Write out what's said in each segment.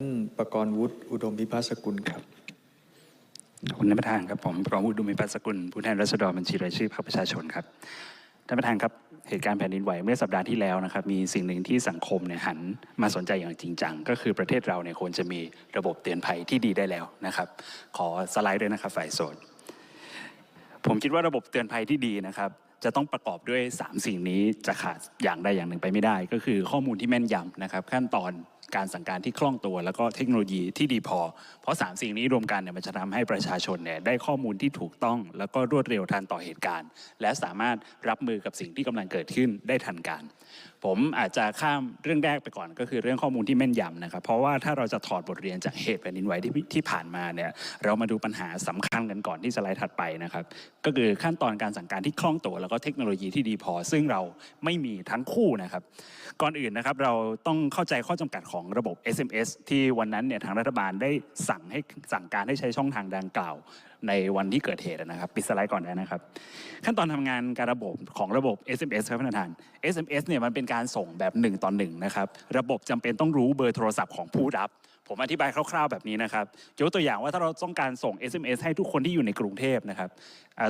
ท่านประกรณ์วุฒิอุดมพิพัฒน์สกุลครับขอบคุณท่านประธานครับผมปรองวุฒิดุดมพิพัฒน์สกุลผู้แทนรัษฎรบัญชีรายชื่อพรรคประชาชนครับท่านประธานครับเหตุการณ์แผ่นดินไหวเมื่อสัปดาห์ที่แล้วนะครับมีสิ่งหนึ่งที่สังคมเนี่ยหันมาสนใจอย่างจริงจังก็คือประเทศเราเนี่ยควรจะมีระบบเตือนภัยที่ดีได้แล้วนะครับ ขอสไลด์ด้วยนะครับฝ่ายโสดผมคิดว่าระบบเตือนภัยที่ดีนะครับจะต้องประกอบด้วย 3 สิ่งนี้จะขาดอย่างใดอย่างหนึ่งไปไม่ได้ ก็คือข้อมูลที่แม่นยำนะครับขั้นตอน การสั่งการที่คล่องตัว แล้วก็เทคโนโลยีที่ดีพอ เพราะ 3 สิ่งนี้รวมกันเนี่ยมันจะทำให้ประชาชนเนี่ยได้ข้อมูลที่ถูกต้อง แล้วก็รวดเร็วทันต่อเหตุการณ์ และสามารถรับมือกับสิ่งที่กำลังเกิดขึ้นได้ทันการ ผมอาจจะข้ามเรื่องแรกไปก่อน ก็คือเรื่องข้อมูลที่แม่นยำนะครับ เพราะว่าถ้าเราจะถอดบทเรียนจากเหตุแผ่นดินไหวที่ที่ผ่านมาเนี่ยเรามาดูปัญหาสำคัญกันก่อนที่สไลด์ถัดไปนะครับ ก็คือขั้นตอนการสั่งการที่คล่องตัวแล้วก็เทคโนโลยีที่ดีพอ ซึ่งเราไม่มีทั้งคู่นะครับ ก่อนอื่นนะครับเราต้องเข้าใจข้อจำกัดของระบบ SMS ที่วันนั้นเนี่ยทางรัฐบาลได้สั่งให้สั่งการให้ใช้ช่องทางดังกล่าวในวันที่เกิดเหตุนะครับปิดสไลด์ก่อนได้นะครับ ขั้นตอนทำงานการระบบของระบบ SMS ครับท่านประธาน SMS เนี่ยมันเป็นการการส่งแบบ1ต่อ1นะครับ ระบบจำเป็นต้องรู้เบอร์โทรศัพท์ของผู้รับ ผมอธิบายคร่าวๆแบบนี้นะครับยกตัวอย่างว่าถ้าเราต้องการส่ง SMS ให้ทุกคนที่อยู่ในกรุงเทพนะครับ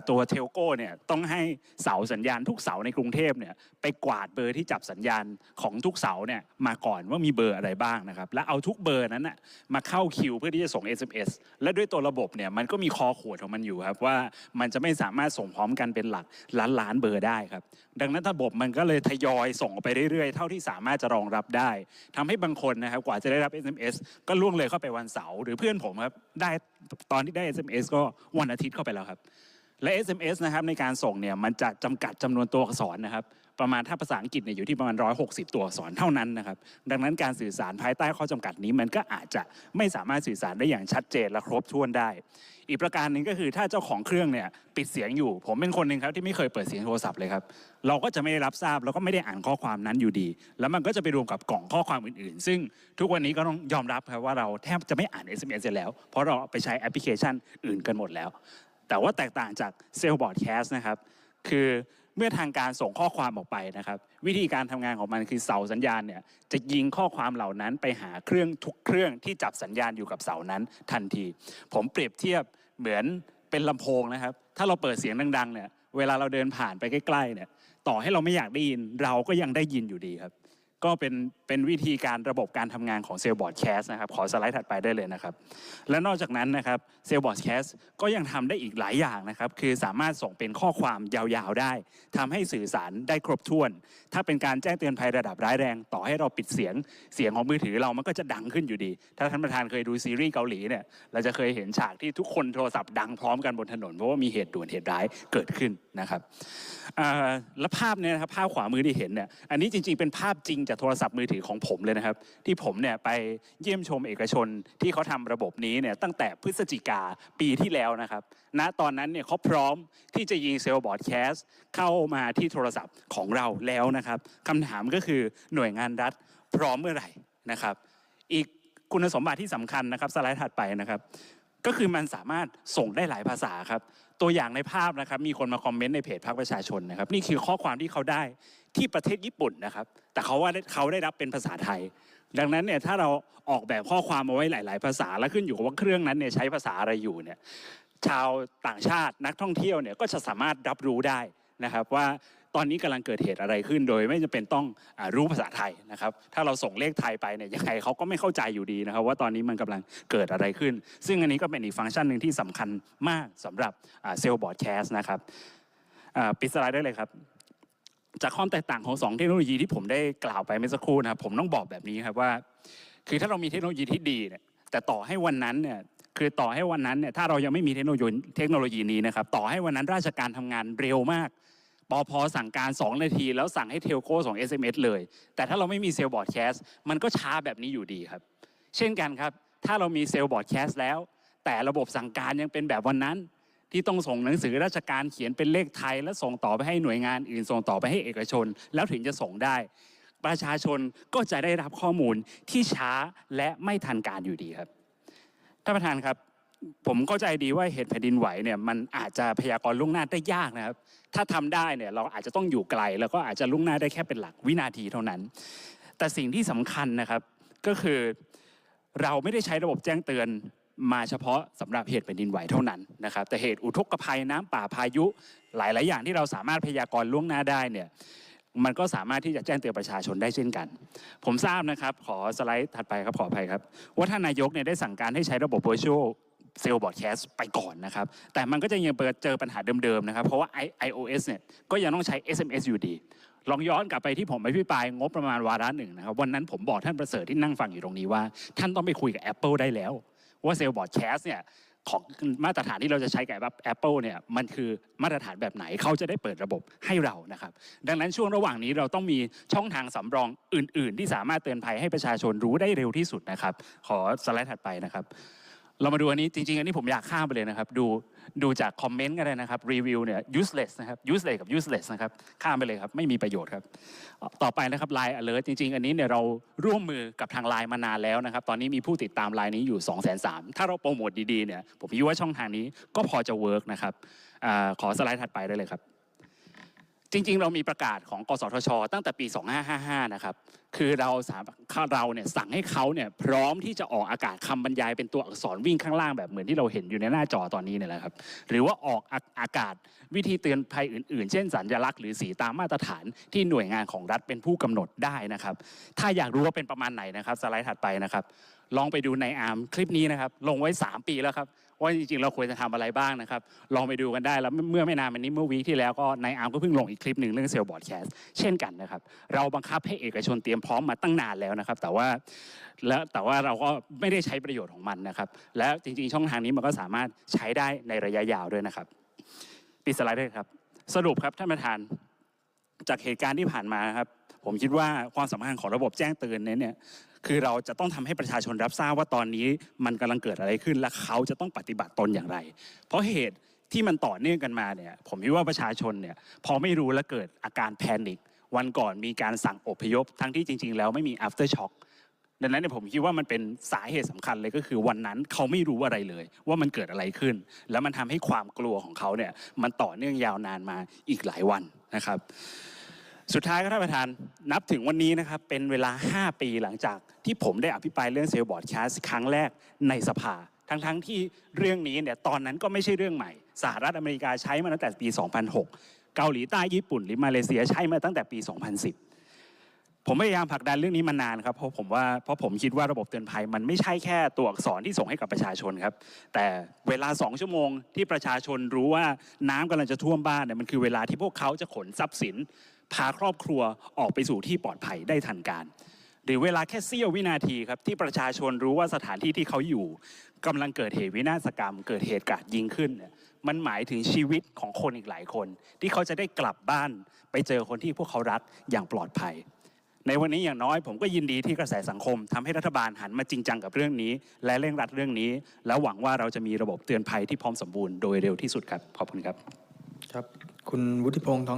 ตัวเทลโก้เนี่ยต้องให้เสาสัญญาณทุกเสาในกรุงเทพเนี่ยไปกวาดเบอร์ที่จับสัญญาณของทุกเสาเนี่ยมาก่อนว่ามีเบอร์อะไรบ้างนะครับและเอาทุกเบอร์นั้นน่ะมาเข้าคิวเพื่อที่จะส่ง SMS และด้วยตัวระบบเนี่ยมันก็มีคอขวดของมันอยู่ครับว่ามันจะไม่สามารถส่งพร้อมกันเป็นหลักล้านล้านๆเบอร์ได้ครับดังนั้นระบบมันก็เลยทยอยส่งไปเรื่อยๆ เท่าที่สามารถจะรองรับได้ทำให้บางคนนะครับกว่าจะได้รับ SMS ก็ล่วงเลยเข้าไปวันเสาร์หรือเพื่อนผมครับได้ตอนที่ได้ SMS ก็วันอาทิตย์เข้าไปแล้วครับ และ SMS นะครับในการส่งเนี่ยมันจะจำกัดจำนวนตัวอักษรนะครับ ประมาณถ้าภาษาอังกฤษเนี่ยอยู่ที่ประมาณ 160 ตัวอักษรเท่านั้นนะครับ ดังนั้นการสื่อสารภายใต้ข้อจำกัดนี้ มันก็อาจจะไม่สามารถสื่อสารได้อย่างชัดเจนและครบถ้วนได้ อีกประการหนึ่งก็คือถ้าเจ้าของเครื่องเนี่ยปิดเสียงอยู่ ผมเป็นคนหนึ่งครับที่ไม่เคยเปิดเสียงโทรศัพท์เลยครับเราก็จะไม่ได้รับทราบแล้วก็ไม่ได้อ่านข้อความนั้นอยู่ดี แล้วมันก็จะไปรวมกับกล่องข้อความอื่นๆ ซึ่งทุกวันนี้ก็ต้องยอมรับครับว่าเราแทบจะไม่อ่าน SMS เสร็จแล้ว เพราะเราไปใช้แอปพลิเคชันอื่นกันหมดแล้ว แต่ว่าแตกต่างจากเซลล์บอร์ดแคสต์นะครับ คือเมื่อทางการส่งข้อความออกไปนะครับ วิธีการทำงานของมันคือเสาสัญญาณเนี่ยจะยิงข้อความเหล่านั้นไปหาเครื่องทุกเครื่องที่จับสัญญาณอยู่กับเสานั้นทันที ผมเปรียบเทียบเหมือนเป็นลำโพงนะครับ ถ้าเราเปิดเสียงดังๆเนี่ยเวลาเราเดินผ่านไปใกล้ๆเนี่ยต่อให้เราไม่อยากได้ยินเราก็ยังได้ยินอยู่ดีครับ ก็เป็นเป็นวิธีการระบบการทำงานของเซลล์บอร์ดแคสนะครับขอสไลด์ถัดไปได้เลยนะครับ และนอกจากนั้นนะครับเซลล์บอร์ดแคสก็ยังทำได้อีกหลายอย่างนะครับ คือสามารถส่งเป็นข้อความยาวๆได้ทำให้สื่อสารได้ครบถ้วน ถ้าเป็นการแจ้งเตือนภัยระดับร้ายแรง ต่อให้เราปิดเสียงเสียงของมือถือเรามันก็จะดังขึ้นอยู่ดี ถ้าท่านประธานเคยดูซีรีส์เกาหลีเนี่ยเราจะเคยเห็นฉากที่ทุกคนโทรศัพท์ดังพร้อมกันบนถนนเพราะว่ามีเหตุด่วนเหตุร้ายเกิดขึ้น นะครับและภาพเนี่ยนะครับภาพขวามือที่เห็นเนี่ยอันนี้จริงๆเป็นภาพจริงจากโทรศัพท์มือถือของผมเลยนะครับ ที่ผมเนี่ยไปเยี่ยมชมเอกชนที่เขาทำระบบนี้เนี่ยตั้งแต่พฤศจิกาปีที่แล้วนะครับณตอนนั้นเนี่ยเขาพร้อมที่จะยิงเซลล์บอร์ดแคสเข้ามาที่โทรศัพท์ของเราแล้วนะครับคำถามก็คือหน่วยงานรัฐพร้อมเมื่อไหร่นะครับ อีกคุณสมบัติที่สำคัญนะครับสไลด์ถัดไปนะครับ ก็คือมันสามารถส่งได้หลายภาษาครับ ตัวอย่างในภาพนะครับมีคนมาคอมเมนต์ในเพจพรรคประชาชนนะครับนี่คือข้อความที่เขาได้ที่ประเทศญี่ปุ่นนะครับ แต่เขาว่าเขาได้รับเป็นภาษาไทย ดังนั้นเนี่ยถ้าเราออกแบบข้อความมาไว้หลาย ๆ ภาษาแล้วขึ้นอยู่กับว่าเครื่องนั้นเนี่ยใช้ภาษาอะไรอยู่เนี่ยชาวต่างชาตินักท่องเที่ยวเนี่ยก็จะสามารถรับรู้ได้นะครับว่า ตอนนี้กำลังเกิดเหตุอะไรขึ้นโดย ไม่จำเป็นต้องอรู้ภาษาไทยนะครับ ถ้าเราส่งเลขไทยไปเนี่ยยังไงเขาก็ไม่เข้าใจอยู่ดีนะครับ ว่าตอนนี้มันกำลังเกิดอะไรขึ้น ซึ่งอันนี้ก็เป็นอีกฟังก์ชันหนึ่งที่สำคัญมากสำหรับเซลล์บอร์ดแคสนะครับปิดสไลด์ได้เลยครับ จากความแตกต่างของสองเทคโนโลยีที่ผมได้กล่าวไปเมื่อสักครู่นะครับผมต้องบอกแบบนี้ครับว่า คือถ้าเรามีเทคโนโลยีที่ดีเนี่ยแต่ต่อให้วันนั้นเนี่ยคือต่อให้วันนั้นเนี่ยถ้าเรายังไม่มีเทคโนโลยีเทคโนโลยีนี้นะครับ ต่อให้วันนั้นราชการทำงานเร็วมาก ปอพอสั่งการ 2 นาที แล้วสั่งให้เทลโก้ส่ง SMS เลย แต่ถ้าเราไม่มีเซลล์บอร์ดแคสต์มันก็ช้าแบบนี้อยู่ดีครับ เช่นกันครับ ถ้าเรามีเซลล์บอร์ดแคสต์แล้ว แต่ระบบสั่งการยังเป็นแบบวันนั้น ที่ต้องส่งหนังสือราชการเขียนเป็นเลขไทย แล้วส่งต่อไปให้หน่วยงานอื่นส่งต่อไปให้เอกชน แล้วถึงจะส่งได้ ประชาชนก็จะได้รับข้อมูลที่ช้าและไม่ทันการอยู่ดีครับท่านประธานครับ ผมเข้าใจดีว่าเหตุแผ่นดินไหวเนี่ยมันอาจจะพยากรณ์ล่วงหน้าได้ยากนะครับ ถ้าทำได้เนี่ยเราอาจจะต้องอยู่ไกล แล้วก็อาจจะล่วงหน้าได้แค่เป็นหลักวินาทีเท่านั้น แต่สิ่งที่สำคัญนะครับก็คือเราไม่ได้ใช้ระบบแจ้งเตือนมาเฉพาะสำหรับเหตุแผ่นดินไหวเท่านั้นนะครับ แต่เหตุอุทกภัยน้ำป่าพายุหลาย ๆ อย่างที่เราสามารถพยากรณ์ล่วงหน้าได้เนี่ยมันก็สามารถที่จะแจ้งเตือนประชาชนได้เช่นกัน ผมทราบนะครับ ขอสไลด์ถัดไปครับขออภัยครับ ว่าท่านนายกเนี่ยได้สั่งการให้ใช้ระบบ virtual sale broadcast ไปก่อนนะครับ แต่มันก็จะยังเจอปัญหาเดิมๆนะครับ เพราะว่า iOS เนี่ยก็ยังต้องใช้ SMS อยู่ดี ลองย้อนกลับไปที่ผมไอภิปรายงบประมาณวาระหนึ่งนะครับ วันนั้นผมบอกท่านประเสริฐที่นั่งฟังอยู่ตรงนี้ว่า ท่านต้องไปคุยกับ Apple ได้แล้ว ว่าเซลล์บอร์ดแคสเนี่ยของมาตรฐานที่เราจะใช้กับ Apple เนี่ยมันคือมาตรฐานแบบไหนเขาจะได้เปิดระบบให้เรานะครับ ดังนั้นช่วงระหว่างนี้เราต้องมีช่องทางสำรองอื่น ๆ ที่สามารถเตือนภัยให้ประชาชนรู้ได้เร็วที่สุดนะครับ ขอสไลด์ถัดไปนะครับ เรามาดูอันนี้จริงๆ อันนี้ผมอยากข้ามไปเลยนะครับ ดูดูจากคอมเมนต์ก็ได้นะครับรีวิวเนี่ย useless นะครับ useless กับ useless นะครับข้ามไปเลยครับ ไม่มีประโยชน์ครับ ต่อไปนะครับ Line Alert จริง ๆ อันนี้เนี่ยเราร่วมมือกับทาง Line มานานแล้วนะครับ ตอนนี้มีผู้ติดตาม Line นี้อยู่ 2 3 0 0 0ถ้าเราโปรโมทดีๆเนี่ยผมคิดว่าช่องทางนี้ก็พอจะเวิร์กนะครับอขอสไลด์ถัดไปได้เลยครับ จริงๆ เรามีประกาศของกสทช ตั้งแต่ปี 2555 นะครับ คือเราสามเราเนี่ยสั่งให้เขาเนี่ยพร้อมที่จะออกอากาศคำบรรยายเป็นตัวอักษรวิ่งข้างล่างแบบเหมือนที่เราเห็นอยู่ในหน้าจอตอนนี้เนี่ยแหละครับ หรือว่าออกอาอากาศวิธีเตือนภัยอื่นๆ เช่นสัญลักษณ์หรือสีตามมาตรฐานที่หน่วยงานของรัฐเป็นผู้กำหนดได้นะครับ ถ้าอยากรู้ว่าเป็นประมาณไหนนะครับสไลด์ถัดไปนะครับ ลองไปดูในอาร์มคลิปนี้นะครับ ลงไว้ 3 ปีแล้วครับ ว่าจริงๆ เราควรจะทำอะไรบ้างนะครับ ลองไปดูกันได้แล้วเมื่อไม่นานมานี้เมื่อวีคที่แล้วก็ในอาร์มก็เพิ่งลงอีกคลิปหนึ่งเรื่องเซลล์บอร์ดแคสเช่นกันนะครับ เราบังคับให้เอกชนเตรียมพร้อมมาตั้งนานแล้วนะครับ แต่ว่าแล้วแต่ว่าเราก็ไม่ได้ใช้ประโยชน์ของมันนะครับ และจริงๆ ช่องทางนี้มันก็สามารถใช้ได้ในระยะยาวด้วยนะครับปิดสไลด์ด้วยครับ สรุปครับท่านประธานจากเหตุการณ์ที่ผ่านมาครับ ผมคิดว่าความสำคัญของระบบแจ้งเตือนเนี่ยคือเราจะต้องทำให้ประชาชนรับทราบว่าตอนนี้มันกำลังเกิดอะไรขึ้นและเขาจะต้องปฏิบัติตนอย่างไร เพราะเหตุที่มันต่อเนื่องกันมาเนี่ยผมคิดว่าประชาชนเนี่ยพอไม่รู้และเกิดอาการแพนิควันก่อนมีการสั่งอพยพ ทั้งที่จริง ๆ แล้วไม่มี after shock ดังนั้นเนี่ยผมคิดว่ามันเป็นสาเหตุสำคัญเลยก็คือวันนั้นเขาไม่รู้อะไรเลย ว่ามันเกิดอะไรขึ้น แล้วมันทำให้ความกลัวของเขาเนี่ยมันต่อเนื่องยาวนานมาอีกหลายวันนะครับ สุดท้ายก็ท่านประธานนับถึงวันนี้นะครับเป็นเวลา 5 ปีหลังจากที่ผมได้อภิปรายเรื่องเซลล์บอร์ดแคสครั้งแรกในสภา ทั้งๆที่เรื่องนี้เนี่ยตอนนั้นก็ไม่ใช่เรื่องใหม่ สหรัฐอเมริกาใช้มาตั้งแต่ปี 2006 เกาหลีใต้ญี่ปุ่นหรือมาเลเซียใช้มาตั้งแต่ปี 2010 ผมพยายามผลักดันเรื่องนี้มานานครับเพราะผมว่าเพราะผมคิดว่าระบบเตือนภัยมันไม่ใช่แค่ตัวอักษรที่ส่งให้กับประชาชนครับ แต่เวลา 2 ชั่วโมงที่ประชาชนรู้ว่าน้ำกำลังจะท่วมบ้านเนี่ยมันคือเวลาที่พวกเขาจะขนทรัพย์สิน พาครอบครัวออกไปสู่ที่ปลอดภัยได้ทันการ หรือเวลาแค่เสี้ยววินาทีครับที่ประชาชนรู้ว่าสถานที่ที่เขาอยู่กำลังเกิดเหตุวินาศกรรม เกิดเหตุการณ์ยิงขึ้นเนี่ยมันหมายถึงชีวิตของคนอีกหลายคน ที่เขาจะได้กลับบ้าน ไปเจอคนที่พวกเขารักอย่างปลอดภัย ในวันนี้อย่างน้อยผมก็ยินดีที่กระแสสังคมทำให้รัฐบาลหันมาจริงจังกับเรื่องนี้ และเร่งรัดเรื่องนี้ แล้วหวังว่าเราจะมีระบบเตือนภัยที่พร้อมสมบูรณ์โดยเร็วที่สุดครับขอบคุณครับ ครับ คุณวุฒิพงษ์ทอง